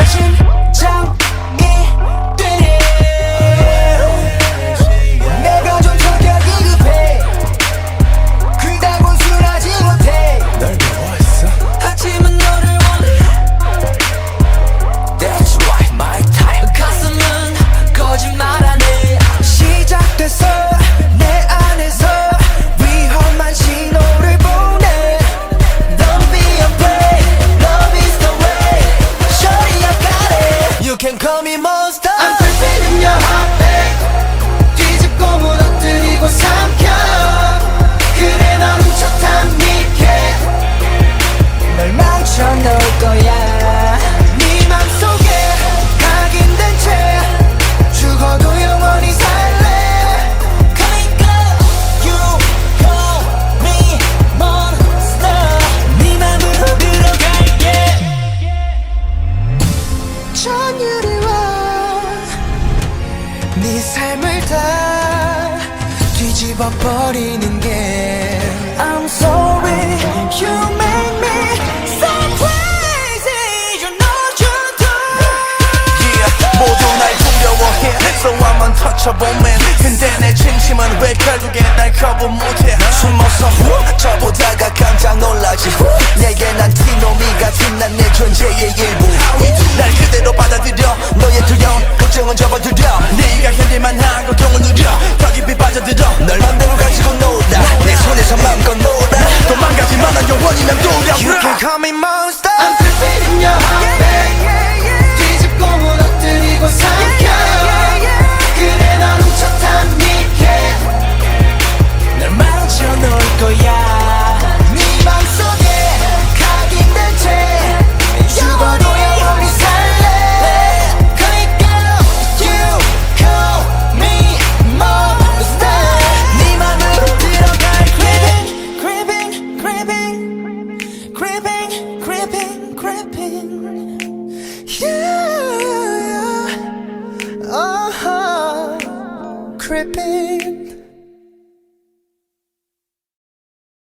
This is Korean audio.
But 네 삶을 다 뒤집어 버리는 게 I'm sorry. You make me so crazy. You know you do. Yeah, 모두 날 두려워해. So I'm untouchable man 근데 내 진심은 왜 결국에 날 거부 못해? 숨어서 저보다가 깜짝 놀라지. 내게 난 티노미 같은 난 내 존재의 일. 뜯어. 널 맘대로 가지고 놀아 내 손에서 마음껏 놀아. 도망가지만 난 영원히 난 두렵다 You can call me mine Creeping, creeping, creeping. Yeah, yeah. Oh, creeping.